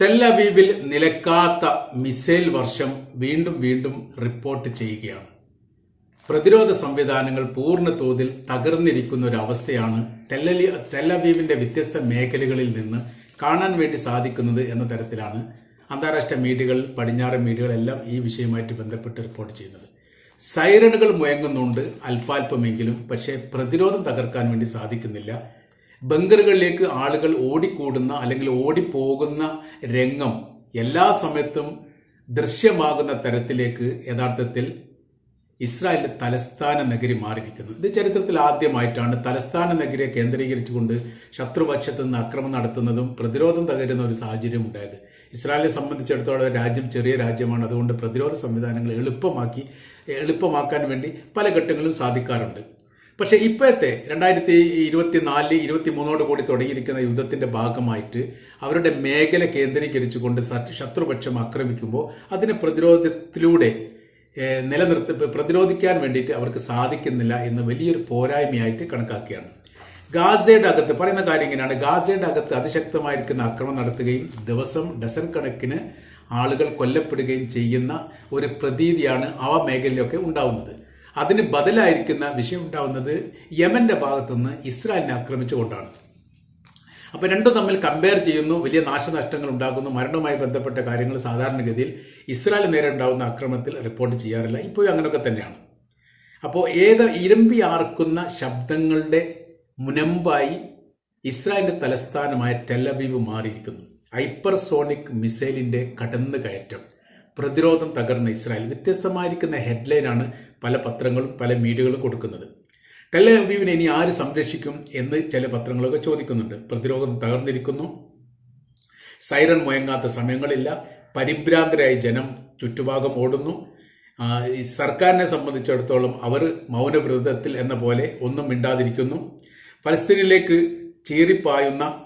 തെല്ലവീവിൽ നിലക്കാത്ത missile വർഷം വീണ്ടും വീണ്ടും റിപ്പോർട്ട് ചെയ്യുകയാണ്. പ്രതിരോധ സംവിധാനങ്ങൾ പൂർണ തോതിൽ തകർന്നിരിക്കുന്ന ഒരു അവസ്ഥയാണ് ടെല്ലലി ടെല്ലവീവിന്റെ വ്യത്യസ്ത മേഖലകളിൽ നിന്ന് കാണാൻ വേണ്ടി സാധിക്കുന്നത് എന്ന തരത്തിലാണ് അന്താരാഷ്ട്ര മീഡിയകൾ പടിഞ്ഞാറൻ മീഡിയകളെല്ലാം ഈ വിഷയവുമായിട്ട് ബന്ധപ്പെട്ട് റിപ്പോർട്ട് ചെയ്യുന്നത്. സൈറണുകൾ മുഴങ്ങുന്നുണ്ട് അല്പാൽപമെങ്കിലും പക്ഷേ പ്രതിരോധം തകർക്കാൻ വേണ്ടി സാധിക്കുന്നില്ല. ബങ്കറുകളിലേക്ക് ആളുകൾ ഓടിക്കൂടുന്ന അല്ലെങ്കിൽ ഓടിപ്പോകുന്ന രംഗം എല്ലാ സമയത്തും ദൃശ്യമാകുന്ന തരത്തിലേക്ക് യഥാർത്ഥത്തിൽ ഇസ്രായേലിന്റെ തലസ്ഥാന നഗരി മാറിയിരിക്കുന്നു. ഇത് ചരിത്രത്തിൽ ആദ്യമായിട്ടാണ് തലസ്ഥാന നഗരിയെ കേന്ദ്രീകരിച്ചുകൊണ്ട് ശത്രുപക്ഷത്തു നിന്ന് അക്രമം നടത്തുന്നതും പ്രതിരോധം തകരുന്ന ഒരു സാഹചര്യം ഉണ്ടായത്. ഇസ്രായേലിനെ സംബന്ധിച്ചിടത്തോളം രാജ്യം ചെറിയ രാജ്യമാണ്. അതുകൊണ്ട് പ്രതിരോധ സംവിധാനങ്ങൾ എളുപ്പമാക്കി എളുപ്പമാക്കാൻ വേണ്ടി പല ഘട്ടങ്ങളും സാധിക്കാറുണ്ട്. പക്ഷേ ഇപ്പോഴത്തെ രണ്ടായിരത്തി ഇരുപത്തി നാലിൽ ഇരുപത്തി മൂന്നോട് കൂടി തുടങ്ങിയിരിക്കുന്ന യുദ്ധത്തിന്റെ ഭാഗമായിട്ട് അവരുടെ മേഖല കേന്ദ്രീകരിച്ചുകൊണ്ട് ശത്രുപക്ഷം ആക്രമിക്കുമ്പോൾ അതിനെ പ്രതിരോധത്തിലൂടെ നിലനിർത്തി പ്രതിരോധിക്കാൻ വേണ്ടിയിട്ട് അവർക്ക് സാധിക്കുന്നില്ല എന്ന് വലിയൊരു പോരായ്മയായിട്ട് കണക്കാക്കുകയാണ്. ഗാസയുടെ അകത്ത് പറയുന്ന കാര്യം ഇങ്ങനെയാണ്. ഗാസയുടെ അകത്ത് അതിശക്തമായിരിക്കുന്ന ആക്രമണം നടത്തുകയും ദിവസം ഡസൻ കണക്കിന് ആളുകൾ കൊല്ലപ്പെടുകയും ചെയ്യുന്ന ഒരു പ്രതീതിയാണ് ആ മേഖലയിലൊക്കെ ഉണ്ടാവുന്നത്. അതിന് ബദലായിരിക്കുന്ന വിഷയം ഉണ്ടാവുന്നത് യമന്റെ ഭാഗത്തുനിന്ന് ഇസ്രായേലിനെ ആക്രമിച്ചുകൊണ്ടാണ്. അപ്പോൾ രണ്ടും തമ്മിൽ കമ്പയർ ചെയ്യുന്നു. വലിയ നാശനഷ്ടങ്ങൾ ഉണ്ടാകുന്നു മരണവുമായി ബന്ധപ്പെട്ട കാര്യങ്ങൾ സാധാരണഗതിയിൽ ഇസ്രായേൽ നേരെ ഉണ്ടാകുന്ന ആക്രമണത്തിൽ റിപ്പോർട്ട് ചെയ്യാറില്ല. ഇപ്പോഴും അങ്ങനെയൊക്കെ തന്നെയാണ്. അപ്പോൾ ഏത് ഇരമ്പി ആർക്കുന്ന ശബ്ദങ്ങളുടെ മുനമ്പായി ഇസ്രായേലിന്റെ തലസ്ഥാനമായ ടെലബീവ് മാറിയിരിക്കുന്നു. ഹൈപ്പർസോണിക് മിസൈലിന്റെ കടന്നു കയറ്റം പ്രതിരോധം തകർന്ന ഇസ്രായേൽ. വ്യത്യസ്തമായിരിക്കുന്ന ഹെഡ്ലൈനാണ് പല പത്രങ്ങളും പല മീഡിയകളും കൊടുക്കുന്നത്. ടെലബീവിനെ ഇനി ആര് സംരക്ഷിക്കും എന്ന് ചില പത്രങ്ങളൊക്കെ ചോദിക്കുന്നുണ്ട്. പ്രതിരോധം തകർന്നിരിക്കുന്നു. സൈറൺ മുയങ്ങാത്ത സമയങ്ങളില്ല. പരിഭ്രാന്തരായി ജനം ചുറ്റുഭാഗം ഓടുന്നു. ഈ സർക്കാരിനെ സംബന്ധിച്ചിടത്തോളം അവർ മൗനവ്രതത്തിൽ എന്ന പോലെ ഒന്നും മിണ്ടാതിരിക്കുന്നു. ഫലസ്തീനിലേക്ക് ചീറിപ്പായുന്ന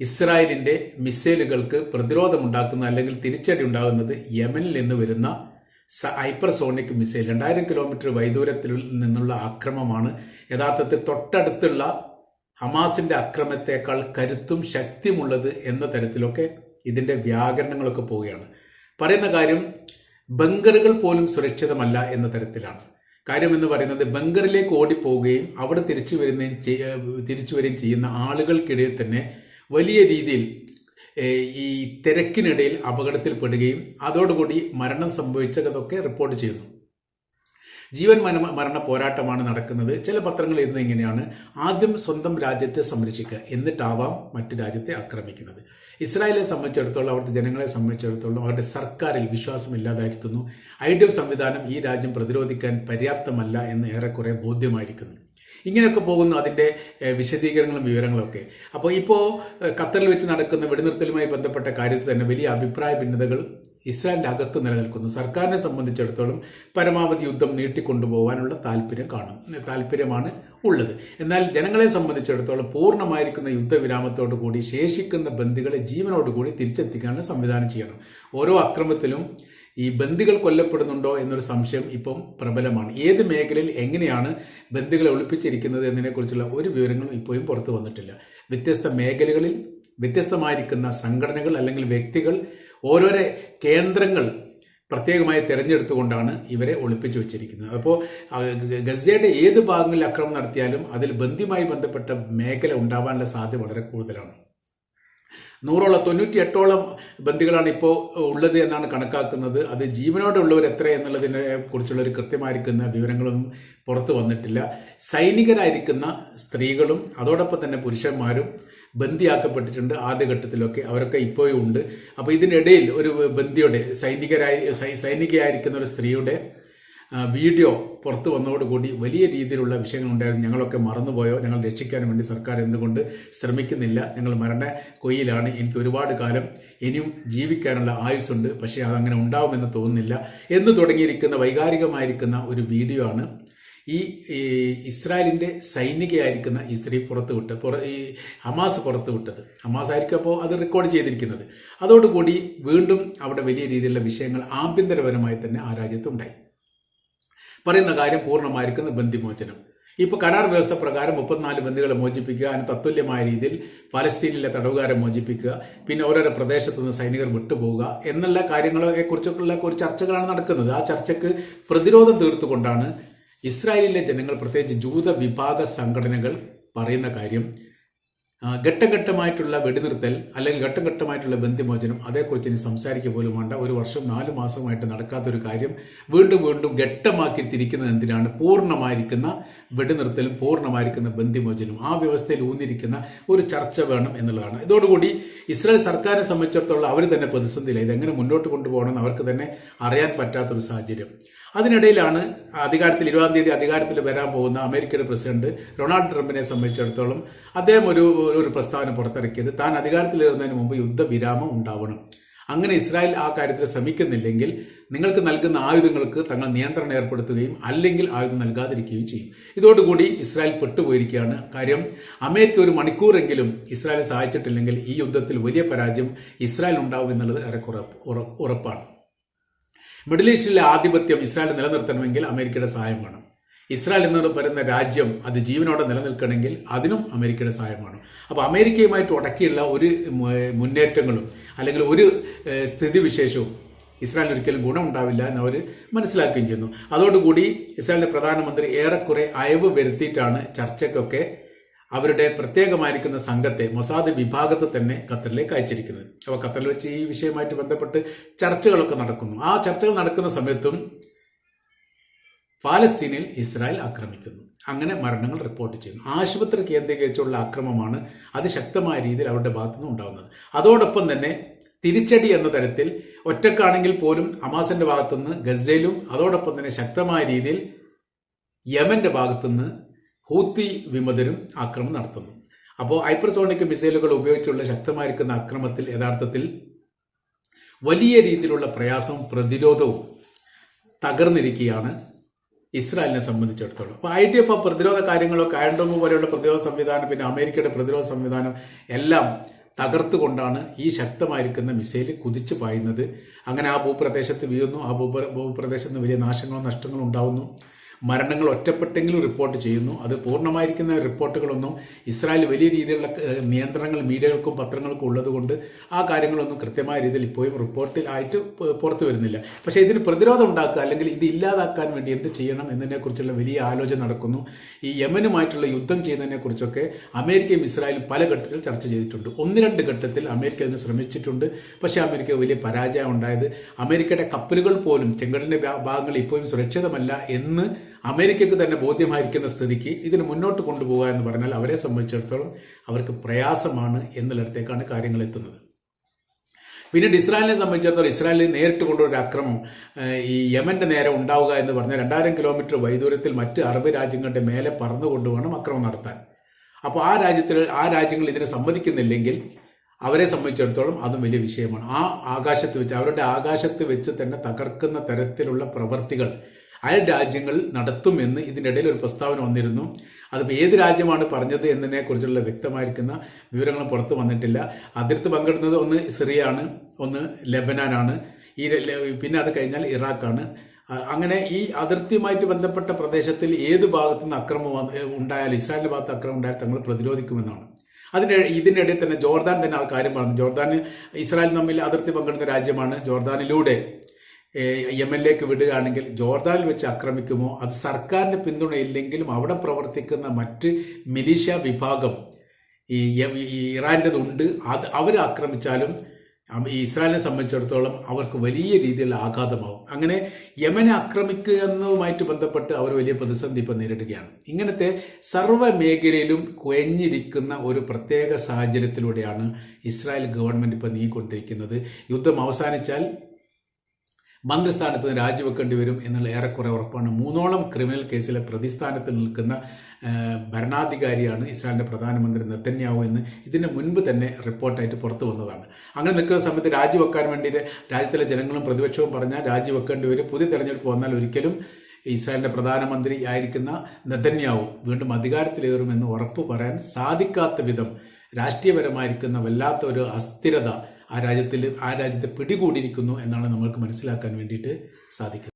ഇസ്രായേലിന്റെ മിസൈലുകൾക്ക് പ്രതിരോധമുണ്ടാക്കുന്ന അല്ലെങ്കിൽ തിരിച്ചടി ഉണ്ടാകുന്നത് യമനിൽ നിന്ന് വരുന്ന ഹൈപ്പർസോണിക് മിസൈൽ രണ്ടായിരം കിലോമീറ്റർ വൈദൂരത്തിൽ നിന്നുള്ള ആക്രമമാണ്. യഥാർത്ഥത്തിൽ തൊട്ടടുത്തുള്ള ഹമാസിന്റെ അക്രമത്തെക്കാൾ കരുത്തും ശക്തിയുമുള്ളത് എന്ന തരത്തിലൊക്കെ ഇതിന്റെ വ്യാകരണങ്ങളൊക്കെ പോവുകയാണ്. പറയുന്ന കാര്യം ബങ്കറുകൾ പോലും സുരക്ഷിതമല്ല എന്ന തരത്തിലാണ്. കാര്യം എന്ന് പറയുന്നത് ബങ്കറിലേക്ക് ഓടിപ്പോവുകയും അവിടെ തിരിച്ചു വരുന്നതും തിരിച്ചു വരികയും ചെയ്യുന്ന ആളുകൾക്കിടയിൽ തന്നെ വലിയ രീതിയിൽ ഈ തിരക്കിനിടയിൽ അപകടത്തിൽപ്പെടുകയും അതോടുകൂടി മരണം സംഭവിച്ചതൊക്കെ റിപ്പോർട്ട് ചെയ്യുന്നു. ജീവൻ മരണ മരണ പോരാട്ടമാണ് നടക്കുന്നത്. ചില പത്രങ്ങൾ ഇന്ന് ഇങ്ങനെയാണ്. ആദ്യം സ്വന്തം രാജ്യത്തെ സംരക്ഷിക്കുക. എന്നിട്ടാവാം മറ്റു രാജ്യത്തെ ആക്രമിക്കുന്നത്. ഇസ്രായേലിനെ സംബന്ധിച്ചിടത്തോളം അവിടുത്തെ ജനങ്ങളെ സംബന്ധിച്ചിടത്തോളം അവരുടെ സർക്കാരിൽ വിശ്വാസം ഇല്ലാതായിരിക്കുന്നു. ഐ സംവിധാനം ഈ രാജ്യം പ്രതിരോധിക്കാൻ പര്യാപ്തമല്ല എന്ന് ഏറെക്കുറെ ബോധ്യമായിരിക്കുന്നു. ഇങ്ങനെയൊക്കെ പോകുന്നു അതിന്റെ വിശദീകരണങ്ങളും വിവരങ്ങളൊക്കെ. അപ്പോൾ ഇപ്പോൾ ഖത്തറിൽ വെച്ച് നടക്കുന്ന വെടിനിർത്തലുമായി ബന്ധപ്പെട്ട കാര്യത്തിൽ തന്നെ വലിയ അഭിപ്രായ ഭിന്നതകൾ ഇസ്രായേലിന്റെ അകത്ത് നിലനിൽക്കുന്നു. സർക്കാരിനെ സംബന്ധിച്ചിടത്തോളം പരമാവധി യുദ്ധം നീട്ടിക്കൊണ്ടുപോകാനുള്ള താല്പര്യം കാണും താല്പര്യമാണ് ഉള്ളത്. എന്നാൽ ജനങ്ങളെ സംബന്ധിച്ചിടത്തോളം പൂർണമായിരിക്കുന്ന യുദ്ധവിരാമത്തോടു കൂടി ശേഷിക്കുന്ന ബന്ധുക്കളെ ജീവനോടുകൂടി തിരിച്ചെത്തിക്കാനുള്ള സംവിധാനം ചെയ്യണം. ഓരോ അക്രമത്തിലും ഈ ബന്ദികൾ കൊല്ലപ്പെടുന്നുണ്ടോ എന്നൊരു സംശയം ഇപ്പം പ്രബലമാണ്. ഏത് മേഖലയിൽ എങ്ങനെയാണ് ബന്ദികളെ ഒളിപ്പിച്ചിരിക്കുന്നത് എന്നതിനെക്കുറിച്ചുള്ള ഒരു വിവരങ്ങളും ഇപ്പോഴും പുറത്തു വന്നിട്ടില്ല. വ്യത്യസ്ത മേഖലകളിൽ വ്യത്യസ്തമായിരിക്കുന്ന സംഘടനകൾ അല്ലെങ്കിൽ വ്യക്തികൾ ഓരോരോ കേന്ദ്രങ്ങൾ പ്രത്യേകമായി തിരഞ്ഞെടുത്തുകൊണ്ടാണ് ഇവരെ ഒളിപ്പിച്ചു വെച്ചിരിക്കുന്നത്. അപ്പോൾ ഗസയുടെ ഏത് ഭാഗങ്ങളിൽ അക്രമം നടത്തിയാലും അതിൽ ബന്ധിയുമായി ബന്ധപ്പെട്ട മേഖല ഉണ്ടാവാനുള്ള സാധ്യത വളരെ കൂടുതലാണ്. നൂറോളം തൊണ്ണൂറ്റി എട്ടോളം ബന്ദികളാണ് ഇപ്പോൾ ഉള്ളത് എന്നാണ് കണക്കാക്കുന്നത്. അത് ജീവനോടെ ഉള്ളവർ എത്ര എന്നുള്ളതിനെ കുറിച്ചുള്ള ഒരു കൃത്യമായിരിക്കുന്ന വിവരങ്ങളൊന്നും പുറത്തു വന്നിട്ടില്ല. സൈനികരായിരിക്കുന്ന സ്ത്രീകളും അതോടൊപ്പം തന്നെ പുരുഷന്മാരും ബന്ദിയാക്കപ്പെട്ടിട്ടുണ്ട് ആദ്യഘട്ടത്തിലൊക്കെ. അവരൊക്കെ ഇപ്പോഴും ഉണ്ട്. അപ്പോൾ ഇതിനിടയിൽ ഒരു ബന്ദിയുടെ സൈനികരായി സൈനികയായിരിക്കുന്ന ഒരു സ്ത്രീയുടെ വീഡിയോ പുറത്തു വന്നതോടുകൂടി വലിയ രീതിയിലുള്ള വിഷയങ്ങൾ ഉണ്ടായിരുന്നു ഞങ്ങളൊക്കെ മറന്നുപോയോ? ഞങ്ങൾ രക്ഷിക്കാൻ വേണ്ടി സർക്കാർ എന്തുകൊണ്ട് ശ്രമിക്കുന്നില്ല? ഞങ്ങൾ മരണ കൊയ്യിലാണ്. എനിക്ക് ഒരുപാട് കാലം ഇനിയും ജീവിക്കാനുള്ള ആയുസ്സുണ്ട്. പക്ഷേ അതങ്ങനെ ഉണ്ടാവുമെന്ന് തോന്നുന്നില്ല. എന്ന് തുടങ്ങിയിരിക്കുന്ന വൈകാരികമായിരിക്കുന്ന ഒരു വീഡിയോ ആണ്. ഈ ഇസ്രായേലിന്റെ സൈനികയായിരിക്കുന്ന ഈ സ്ത്രീ പുറത്തു വിട്ട് പുറ ഈ ഹമാസ് പുറത്തു വിട്ടത്. ഹമാസ് ആയിരിക്കും അപ്പോൾ അത് റെക്കോർഡ് ചെയ്തിരിക്കുന്നത്. അതോടുകൂടി വീണ്ടും അവിടെ വലിയ രീതിയിലുള്ള വിഷയങ്ങൾ ആഭ്യന്തരപരമായി തന്നെ ആ രാജ്യത്തുണ്ടായി പറയുന്ന കാര്യം പൂർണമായിരിക്കുന്ന ബന്ധിമോചനം. ഇപ്പോൾ കരാർ വ്യവസ്ഥ പ്രകാരം മുപ്പത്തിനാല് ബന്ധുക്കളെ മോചിപ്പിക്കുക അതിന് തത്തുല്യമായ രീതിയിൽ പലസ്തീനിലെ തടവുകാരെ മോചിപ്പിക്കുക പിന്നെ ഓരോരോ പ്രദേശത്തു നിന്ന് സൈനികർ വിട്ടുപോകുക എന്നുള്ള കാര്യങ്ങളെ കുറിച്ചുള്ള ഒരു ചർച്ചകളാണ് നടക്കുന്നത്. ആ ചർച്ചയ്ക്ക് പ്രതിരോധം തീർത്തുകൊണ്ടാണ് ഇസ്രായേലിലെ ജനങ്ങൾ പ്രത്യേകിച്ച് ജൂത വിഭാഗ സംഘടനകൾ പറയുന്ന കാര്യം. ഘട്ടഘട്ടമായിട്ടുള്ള വെടിനിർത്തൽ അല്ലെങ്കിൽ ഘട്ടഘട്ടമായിട്ടുള്ള ബന്ധിമോചനം അതേക്കുറിച്ച് ഇനി സംസാരിക്കുക പോലും വേണ്ട. ഒരു വർഷം നാല് മാസമായിട്ട് നടക്കാത്തൊരു കാര്യം വീണ്ടും വീണ്ടും ഘട്ടമാക്കി തിരിക്കുന്നത് എന്തിനാണ്? പൂർണമായിരിക്കുന്ന വെടിനിർത്തലും പൂർണമായിരിക്കുന്ന ബന്ധിമോചനം ആ വ്യവസ്ഥയിൽ ഊന്നിരിക്കുന്ന ഒരു ചർച്ച വേണം എന്നുള്ളതാണ്. ഇതോടുകൂടി ഇസ്രായേൽ സർക്കാരിനെ സംബന്ധിച്ചിടത്തോളം അവർ തന്നെ പ്രതിസന്ധിയില്ല ഇതെങ്ങനെ മുന്നോട്ട് കൊണ്ടുപോകണമെന്ന് അവർക്ക് തന്നെ അറിയാൻ പറ്റാത്തൊരു സാഹചര്യം. അതിനിടയിലാണ് അധികാരത്തിൽ ഇരുപതാം തീയതി അധികാരത്തിൽ വരാൻ പോകുന്ന അമേരിക്കയുടെ പ്രസിഡന്റ് ഡൊണാൾഡ് ട്രംപിനെ സംബന്ധിച്ചിടത്തോളം അദ്ദേഹം ഒരു ഒരു പ്രസ്താവന പുറത്തിറക്കിയത് താൻ അധികാരത്തിൽ അധികാരത്തിലേറുന്നതിന് മുമ്പ് യുദ്ധവിരാമം ഉണ്ടാവണം. അങ്ങനെ ഇസ്രായേൽ ആ കാര്യത്തിൽ ശ്രമിക്കുന്നില്ലെങ്കിൽ നിങ്ങൾക്ക് നൽകുന്ന ആയുധങ്ങൾക്ക് തങ്ങൾ നിയന്ത്രണം ഏർപ്പെടുത്തുകയും അല്ലെങ്കിൽ ആയുധം നൽകാതിരിക്കുകയും ചെയ്യും. ഇതോടുകൂടി ഇസ്രായേൽ പെട്ടുപോയിരിക്കുകയാണ്. കാര്യം അമേരിക്ക ഒരു മണിക്കൂറെങ്കിലും ഇസ്രായേൽ സഹായിച്ചിട്ടില്ലെങ്കിൽ ഈ യുദ്ധത്തിൽ വലിയ പരാജയം ഇസ്രായേൽ ഉണ്ടാവും എന്നുള്ളത് ഏറെ ഉറപ്പാണ്. മിഡിൽ ഈസ്റ്റിലെ ആധിപത്യം ഇസ്രായേൽ നിലനിർത്തണമെങ്കിൽ അമേരിക്കയുടെ സഹായം വേണം. ഇസ്രായേൽ എന്ന് പറയുന്ന രാജ്യം അത് ജീവനോടെ നിലനിൽക്കണമെങ്കിൽ അതിനും അമേരിക്കയുടെ സഹായം വേണം. അപ്പോൾ അമേരിക്കയുമായിട്ട് ഉടക്കിയുള്ള ഒരു മുന്നേറ്റങ്ങളും അല്ലെങ്കിൽ ഒരു സ്ഥിതിവിശേഷവും ഇസ്രായേൽ ഒരിക്കലും ഗുണമുണ്ടാവില്ല എന്ന് അവർ മനസ്സിലാക്കുകയും ചെയ്യുന്നു. അതോടുകൂടി ഇസ്രായേലിന്റെ പ്രധാനമന്ത്രി ഏറെക്കുറെ അയവ് വരുത്തിയിട്ടാണ് ചർച്ചയ്ക്കൊക്കെ അവരുടെ പ്രത്യേകമായിരിക്കുന്ന സംഘത്തെ മൊസാദ് വിഭാഗത്തെ തന്നെ ഖത്തറിലേക്ക് അയച്ചിരിക്കുന്നത്. അപ്പോൾ ഖത്തറിൽ വെച്ച് ഈ വിഷയവുമായിട്ട് ബന്ധപ്പെട്ട് ചർച്ചകളൊക്കെ നടക്കുന്നു. ആ ചർച്ചകൾ നടക്കുന്ന സമയത്തും ഫാലസ്തീനിൽ ഇസ്രായേൽ ആക്രമിക്കുന്നു. അങ്ങനെ മരണങ്ങൾ റിപ്പോർട്ട് ചെയ്യുന്നു. ആശുപത്രി കേന്ദ്രീകരിച്ചുള്ള ആക്രമമാണ് അതിശക്തമായ രീതിയിൽ അവരുടെ ഭാഗത്തുനിന്ന് ഉണ്ടാകുന്നത് അതോടൊപ്പം തന്നെ തിരിച്ചടി എന്ന തരത്തിൽ ഒറ്റക്കാണെങ്കിൽ പോലും അമാസിന്റെ ഭാഗത്തുനിന്ന് ഗസയിലും അതോടൊപ്പം തന്നെ ശക്തമായ രീതിയിൽ യമന്റെ ഭാഗത്തുനിന്ന് ഹൂത്തി വിമതരും ആക്രമണം നടത്തുന്നു. അപ്പോൾ ഹൈപ്പർസോണിക് മിസൈലുകൾ ഉപയോഗിച്ചുള്ള ശക്തമായിരിക്കുന്ന ആക്രമണത്തിൽ യഥാർത്ഥത്തിൽ വലിയ രീതിയിലുള്ള പ്രയാസവും പ്രതിരോധവും തകർന്നിരിക്കുകയാണ് ഇസ്രായേലിനെ സംബന്ധിച്ചിടത്തോളം. അപ്പോൾ ഐ ഡി എഫ് പ്രതിരോധ കാര്യങ്ങളൊക്കെ അയൺഡോമ് പോലെയുള്ള പ്രതിരോധ സംവിധാനം പിന്നെ അമേരിക്കയുടെ പ്രതിരോധ സംവിധാനം എല്ലാം തകർത്തുകൊണ്ടാണ് ഈ ശക്തമായിരിക്കുന്ന മിസൈൽ കുതിച്ചു പായുന്നത്. അങ്ങനെ ആ ഭൂപ്രദേശത്ത് വീഴുന്നു ആ ഭൂപ്ര ഭൂപ്രദേശത്ത് വലിയ നാശങ്ങളും നഷ്ടങ്ങളും ഉണ്ടാവുന്നു. മരണങ്ങൾ ഒറ്റപ്പെട്ടെങ്കിലും റിപ്പോർട്ട് ചെയ്യുന്നു. അത് പൂർണമായിരിക്കുന്ന റിപ്പോർട്ടുകളൊന്നും ഇസ്രായേൽ വലിയ രീതിയിലുള്ള നിയന്ത്രണങ്ങൾ മീഡിയകൾക്കും പത്രങ്ങൾക്കും ഉള്ളതുകൊണ്ട് ആ കാര്യങ്ങളൊന്നും കൃത്യമായ രീതിയിൽ ഇപ്പോഴും റിപ്പോർട്ടിൽ ആയിട്ട് പുറത്തു വരുന്നില്ല. പക്ഷേ ഇതിന് പ്രതിരോധം ഉണ്ടാക്കുക അല്ലെങ്കിൽ ഇത് ഇല്ലാതാക്കാൻ വേണ്ടി എന്ത് ചെയ്യണം എന്നതിനെക്കുറിച്ചുള്ള വലിയ ആലോചന നടക്കുന്നു. ഈ യമനുമായിട്ടുള്ള യുദ്ധം ചെയ്യുന്നതിനെ കുറിച്ചൊക്കെ അമേരിക്കയും ഇസ്രായേലും പല ഘട്ടത്തിൽ ചർച്ച ചെയ്തിട്ടുണ്ട്. ഒന്ന് രണ്ട് ഘട്ടത്തിൽ അമേരിക്ക അതിന് ശ്രമിച്ചിട്ടുണ്ട്. പക്ഷേ അമേരിക്ക വലിയ പരാജയം ഉണ്ടായത് അമേരിക്കയുടെ കപ്പലുകൾ പോലും ചെങ്കടലിന്റെ ഭാഗങ്ങൾ ഇപ്പോഴും സുരക്ഷിതമല്ല എന്ന് അമേരിക്കയ്ക്ക് തന്നെ ബോധ്യമായിരിക്കുന്ന സ്ഥിതിക്ക് ഇതിന് മുന്നോട്ട് കൊണ്ടുപോകുക എന്ന് പറഞ്ഞാൽ അവരെ സംബന്ധിച്ചിടത്തോളം അവർക്ക് പ്രയാസമാണ് എന്നുള്ളിടത്തേക്കാണ് കാര്യങ്ങൾ എത്തുന്നത്. പിന്നീട് ഇസ്രായേലിനെ സംബന്ധിച്ചിടത്തോളം ഇസ്രായേലിൽ നേരിട്ട് കൊണ്ടൊരു അക്രമം ഈ യമന്റെ നേരെ ഉണ്ടാവുക എന്ന് പറഞ്ഞാൽ രണ്ടായിരം കിലോമീറ്റർ വൈദൂരത്തിൽ മറ്റ് അറബ് രാജ്യങ്ങളുടെ മേലെ പറന്നുകൊണ്ട് വേണം അക്രമം നടത്താൻ. അപ്പോൾ ആ രാജ്യത്തിൽ ആ രാജ്യങ്ങൾ ഇതിനെ സമ്മതിക്കുന്നില്ലെങ്കിൽ അവരെ സംബന്ധിച്ചിടത്തോളം അതും വലിയ വിഷയമാണ്. ആ ആകാശത്ത് വെച്ച് അവരുടെ ആകാശത്ത് വെച്ച് തന്നെ തകർക്കുന്ന തരത്തിലുള്ള പ്രവർത്തികൾ അയൽ രാജ്യങ്ങൾ നടത്തുമെന്ന് ഇതിനിടയിൽ ഒരു പ്രസ്താവന വന്നിരുന്നു. അതിപ്പോൾ ഏത് രാജ്യമാണ് പറഞ്ഞത് എന്നതിനെ കുറിച്ചുള്ള വ്യക്തമായിരിക്കുന്ന വിവരങ്ങൾ പുറത്തു വന്നിട്ടില്ല. അതിർത്ത് പങ്കിടുന്നത് ഒന്ന് സിറിയാണ് ഒന്ന് ലെബനാനാണ്. ഈ പിന്നെ അത് കഴിഞ്ഞാൽ ഇറാഖാണ്. അങ്ങനെ ഈ അതിർത്തിയുമായിട്ട് ബന്ധപ്പെട്ട പ്രദേശത്തിൽ ഏത് ഭാഗത്തു നിന്ന് അക്രമം ഉണ്ടായാലും ഇസ്രായേലിന്റെ ഭാഗത്ത് അക്രമം ഉണ്ടായാൽ തങ്ങൾ പ്രതിരോധിക്കുമെന്നാണ്. അതിന് ഇതിനിടയിൽ തന്നെ ജോർദാൻ തന്നെ ആ കാര്യം പറഞ്ഞു. ജോർദാൻ ഇസ്രായേൽ തമ്മിൽ അതിർത്തി പങ്കിടുന്ന രാജ്യമാണ് ജോർദാനിലൂടെ. യമനിലേക്ക് വിടുകയാണെങ്കിൽ ജോർദാനിൽ വെച്ച് ആക്രമിക്കുമോ? അത് സർക്കാരിന്റെ പിന്തുണയില്ലെങ്കിലും അവിടെ പ്രവർത്തിക്കുന്ന മറ്റ് മിലീഷ്യ വിഭാഗം ഈ ഇറാന്റെതുണ്ട് അത് അവർ ആക്രമിച്ചാലും ഇസ്രായേലിനെ സംബന്ധിച്ചിടത്തോളം അവർക്ക് വലിയ രീതിയിൽ ആഘാതമാവും. അങ്ങനെ യമനെ ആക്രമിക്കുക എന്നതുമായിട്ട് ബന്ധപ്പെട്ട് അവർ വലിയ പ്രതിസന്ധി ഇപ്പം നേരിടുകയാണ്. ഇങ്ങനത്തെ സർവ മേഖലയിലും കുഴഞ്ഞിരിക്കുന്ന ഒരു പ്രത്യേക സാഹചര്യത്തിലൂടെയാണ് ഇസ്രായേൽ ഗവൺമെന്റ് ഇപ്പം നീങ്ങിക്കൊണ്ടിരിക്കുന്നത്. യുദ്ധം അവസാനിച്ചാൽ മന്ത്രിസ്ഥാനത്ത് നിന്ന് രാജിവെക്കേണ്ടി വരും എന്നുള്ള ഏറെക്കുറെ ഉറപ്പാണ്. മൂന്നോളം ക്രിമിനൽ കേസിലെ പ്രതിസ്ഥാനത്ത് നിൽക്കുന്ന ഭരണാധികാരിയാണ് ഇസ്രായേലിന്റെ പ്രധാനമന്ത്രി നെത്തന്യാവു എന്ന് ഇതിന് മുൻപ് തന്നെ റിപ്പോർട്ടായിട്ട് പുറത്തു വന്നതാണ്. അങ്ങനെ നിൽക്കുന്ന സമയത്ത് രാജിവെക്കാൻ വേണ്ടിയിട്ട് രാജ്യത്തിലെ ജനങ്ങളും പ്രതിപക്ഷവും പറഞ്ഞാൽ രാജിവെക്കേണ്ടി വരും. പുതിയ തെരഞ്ഞെടുപ്പ് വന്നാൽ ഒരിക്കലും ഇസ്രായേലിന്റെ പ്രധാനമന്ത്രി ആയിരിക്കുന്ന നെതന്യാവു വീണ്ടും അധികാരത്തിലേറുമെന്ന് ഉറപ്പ് പറയാൻ സാധിക്കാത്ത വിധം രാഷ്ട്രീയപരമായിരിക്കുന്ന വല്ലാത്ത ഒരു അസ്ഥിരത ആ രാജ്യത്തിൽ ആ രാജ്യത്തെ പിടികൂടിയിരിക്കുന്നു എന്നാണ് നമ്മൾക്ക് മനസ്സിലാക്കാൻ വേണ്ടിയിട്ട് സാധിക്കുന്നത്.